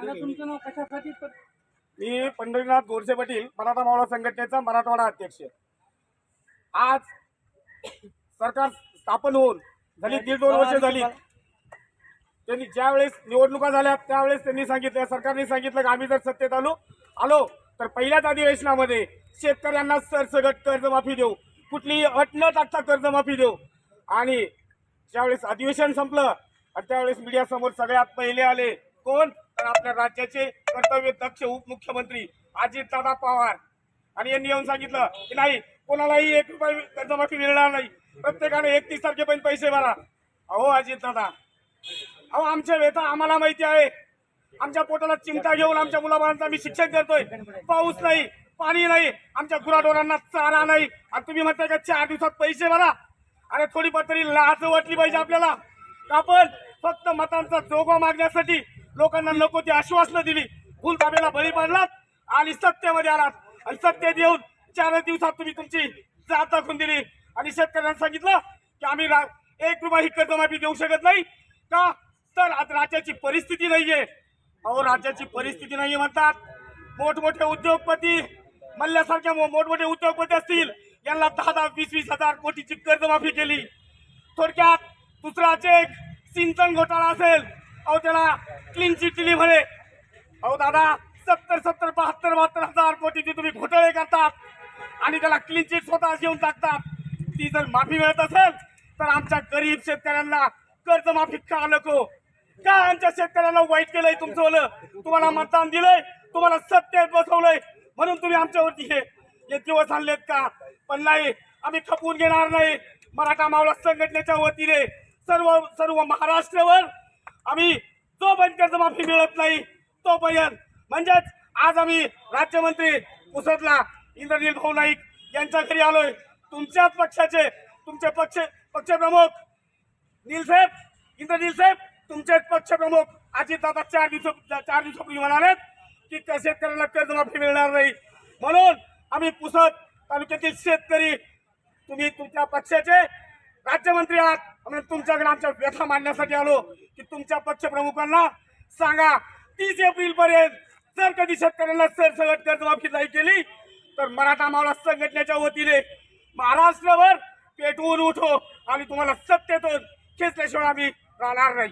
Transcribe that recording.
दादा तुमचं नाव कशासाठी? प- मी पंढरीनाथ गोरसे पाटील मराठा मावळा संघटनेचा मराठवाडा अध्यक्ष. आज सरकार स्थापन होऊन झाली दीड दोन वर्ष झाली. त्यांनी ज्या वेळेस निवडणुका झाल्या त्यावेळेस त्यांनी सांगितलं सरकारने सांगितलं की आम्ही जर सत्तेत आलो आलो तर पहिल्याच अधिवेशनामध्ये शेतकऱ्यांना सरसगट कर्जमाफी देऊ. कुठलीही अट न टाकता कर्जमाफी देऊ. आणि ज्यावेळेस अधिवेशन संपलं आणि त्यावेळेस मीडियासमोर सगळ्यात पहिले आले कोण? तर आपल्या राज्याचे कर्तव्य दक्ष उपमुख्यमंत्री अजितदादा पवार. आणि यांनी येऊन सांगितलं की नाही कोणालाही एक रुपये कर्जमाफी मिळणार नाही. प्रत्येकाने एकतीस तारखेपर्यंत पैसे भरा. अहो अजितदादा अहो आमच्या वेता आम्हाला माहिती आहे. आमच्या पोटाला चिमटा घेऊन आमच्या मुलाबाळांचा आम्ही शिक्षण करतोय पाऊस नाही पाणी नाही आमच्या गुराढोरांना चारा नाही. आणि तुम्ही म्हणताय का चार दिवसात पैसे भरा? अरे थोडी तरी लाज वाटली पाहिजे आपल्याला. का आपण फक्त मतांचा जोगा मागण्यासाठी लोकांना नको ती आश्वासनं दिली. फुल बळी पडलात आणि सत्तेमध्ये आलात. आणि सत्तेत येऊन चार दिवसात तुम्ही तुमची जात दाखवून दिली. आणि शेतकऱ्यांना सांगितलं की आम्ही रा- एक रुपया ही कर्जमाफी देऊ शकत नाही. का? तर आज राज्याची परिस्थिती नाहीये. अहो राज्याची परिस्थिती नाहीये म्हणतात. मोठमोठे उद्योगपती मल्ल्यासारख्या मोठमोठे उद्योगपती असतील. यांना दहा दहा वीस वीस हजार कोटीची कर्जमाफी केली. थोडक्यात दुसरा चेक सिंचन घोटाळा असेल. अहो त्याला क्लीन चिट दिली म्हणे. अहो दादा सत्तर सत्तर बहात्तर बहात्तर हजार कोटीचे तुम्ही घोटाळे करतात. आणि त्याला क्लीन चिट स्वतः घेऊन टाकतात. ती जर माफी मिळत असेल तर आमच्या गरीब शेतकऱ्यांना कर्जमाफी का नको? का आमच्या शेतकऱ्यांना वाईट केलंय तुमचं तुम्हाला मतदान दिलंय तुम्हाला सत्तेत बसवलंय. म्हणून तुम्ही आमच्यावरती हे हे दिवस आणलेत का? पण नाही आम्ही खपवून घेणार नाही. मराठा मावळा संघटनेच्या वतीने सर्व सर्व महाराष्ट्रावर आम्ही जोपर्यंत कर्जमाफी मिळत नाही तोपर्यंत म्हणजेच आज आम्ही राज्यमंत्री पुसदला इंद्रनील भाऊ नाईक यांच्या घरी आलोय. तुमच्याच पक्षाचे तुमचे पक्ष पक्षप्रमुख नीलसाहेब इंद्रनील साहेब तुमचेच पक्षप्रमुख अजितदादा चार दिवस चार दिवसापूर्वी म्हणाले की त्या शेतकऱ्याला कर्जमाफी मिळणार नाही. म्हणून आम्ही पुसद तालुक्यातील शेतकरी तुम्ही तुमच्या पक्षाचे राज्यमंत्री आहात म्हणून तुमच्याकडे आमच्या व्यथा मांडण्यासाठी आलो की तुमच्या पक्षप्रमुखांना सांगा तीस एप्रिल पर्यंत जर कधी शेतकऱ्यांना सरसगट कर्जमाफी जाहीर केली तर मराठा मावळा संघटनेच्या वतीने महाराष्ट्रावर पेटवून उठो आणि तुम्हाला सत्तेतून खेचल्याशिवाय आम्ही राहणार नाही.